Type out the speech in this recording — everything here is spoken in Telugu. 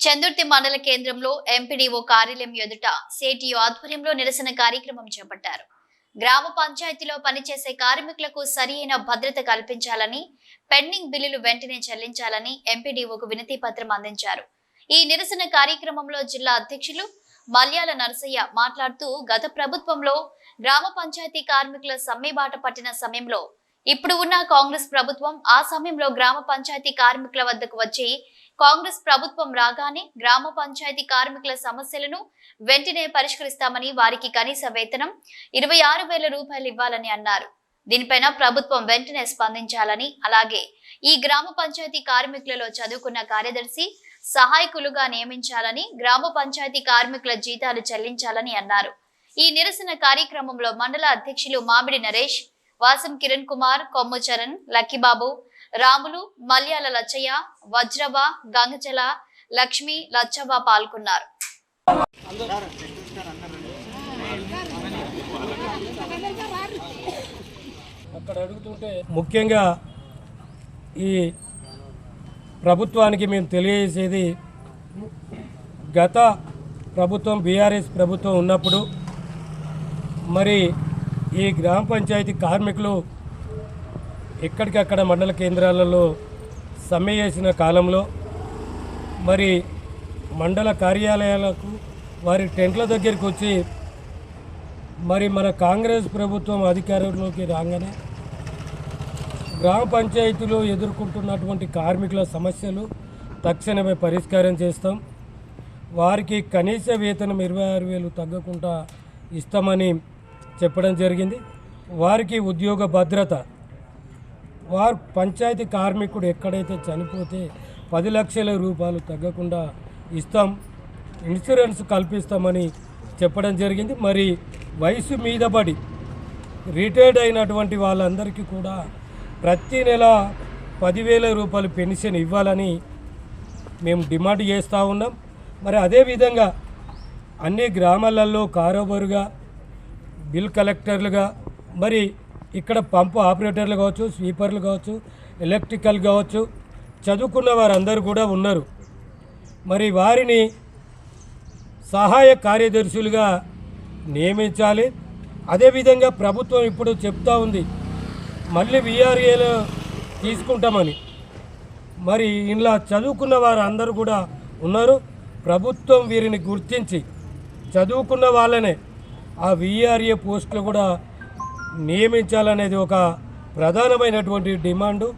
చందుర్తి మండల కేంద్రంలో ఎంపీడీఓ కార్యాలయం ఎదుట సేటియు ఆధ్వర్యంలో నిరసన కార్యక్రమం చేపట్టారు. గ్రామ పంచాయతీలో పనిచేసే కార్మికులకు సరియైన భద్రత కల్పించాలని పెండింగ్ బిల్లులు వెంటనే చెల్లించాలని ఎంపీడీఓకు వినతి పత్రం అందించారు. ఈ నిరసన కార్యక్రమంలో జిల్లా అధ్యక్షులు మల్యాల నరసయ్య మాట్లాడుతూ గత ప్రభుత్వంలో గ్రామ పంచాయతీ కార్మికుల సమ్మె బాట పట్టిన సమయంలో ఇప్పుడు ఉన్న కాంగ్రెస్ ప్రభుత్వం ఆ సమయంలో గ్రామ పంచాయతీ కార్మికుల వద్దకు వచ్చి కాంగ్రెస్ ప్రభుత్వం రాగానే గ్రామ పంచాయతీ కార్మికుల సమస్యలను వెంటనే పరిష్కరిస్తామని వారికి కనీస వేతనం ఇరవై ఆరు వేల రూపాయలు ఇవ్వాలని అన్నారు. దీనిపైన ప్రభుత్వం వెంటనే స్పందించాలని అలాగే ఈ గ్రామ పంచాయతీ కార్మికులలో చదువుకున్న కార్యదర్శి సహాయకులుగా నియమించాలని గ్రామ పంచాయతీ కార్మికుల జీతాలు చెల్లించాలని అన్నారు. ఈ నిరసన కార్యక్రమంలో మండల అధ్యక్షులు మామిడి నరేష్ వాసం కిరణ్ కుమార్ కొమ్ము చరణ్ లక్కిబాబు రాములు మల్యాల లచ్చయ్య వజ్రవ గంగచల లక్ష్మి లచ్చబ పాల్గొన్నారు. అక్కడ అడుగుతుంటే ముఖ్యంగా ఈ ప్రభుత్వానికి మేము తెలియజేసేది గత ప్రభుత్వం బీఆర్ఎస్ ప్రభుత్వం ఉన్నప్పుడు మరి ఈ గ్రామ పంచాయతీ కార్మికులు ఎక్కడికక్కడ మండల కేంద్రాలలో సమ్మె చేసిన కాలంలో మరి మండల కార్యాలయాలకు వారి టెంట్ల దగ్గరికి వచ్చి మరి మన కాంగ్రెస్ ప్రభుత్వం అధికారంలోకి రాగానే గ్రామ పంచాయతీలో ఎదుర్కొంటున్నటువంటి కార్మికుల సమస్యలు తక్షణమే పరిష్కారం చేస్తాం. వారికి కనీస వేతనం ఇరవై ఆరు వేలు తగ్గకుండా ఇస్తామని చెప్పడం జరిగింది. వారికి ఉద్యోగ భద్రత వారు పంచాయతీ కార్మికుడు ఎక్కడైతే చనిపోతే పది లక్షల రూపాయలు తగ్గకుండా ఇస్తాం ఇన్సూరెన్స్ కల్పిస్తామని చెప్పడం జరిగింది. మరి వయసు మీద పడి రిటైర్డ్ అయినటువంటి వాళ్ళందరికీ కూడా ప్రతి నెల పదివేల రూపాయలు పెన్షన్ ఇవ్వాలని మేము డిమాండ్ చేస్తూ ఉన్నాం. మరి అదేవిధంగా అన్ని గ్రామాలలో కారోబారుగా బిల్ కలెక్టర్లుగా మరి ఇక్కడ పంపు ఆపరేటర్లు కావచ్చు స్వీపర్లు కావచ్చు ఎలక్ట్రికల్ కావచ్చు చదువుకున్న వారందరూ కూడా ఉన్నారు. మరి వారిని సహాయ కార్యదర్శులుగా నియమించాలి. అదేవిధంగా ప్రభుత్వం ఇప్పుడు చెప్తా ఉంది మళ్ళీ విఆర్ఏలో తీసుకుంటామని. మరి ఇలా చదువుకున్న వారు అందరూ కూడా ఉన్నారు. ప్రభుత్వం వీరిని గుర్తించి చదువుకున్న వాళ్ళనే ఆ విఆర్ఏ పోస్టులు కూడా నియమించాలనేది ఒక ప్రధానమైనటువంటి డిమాండు.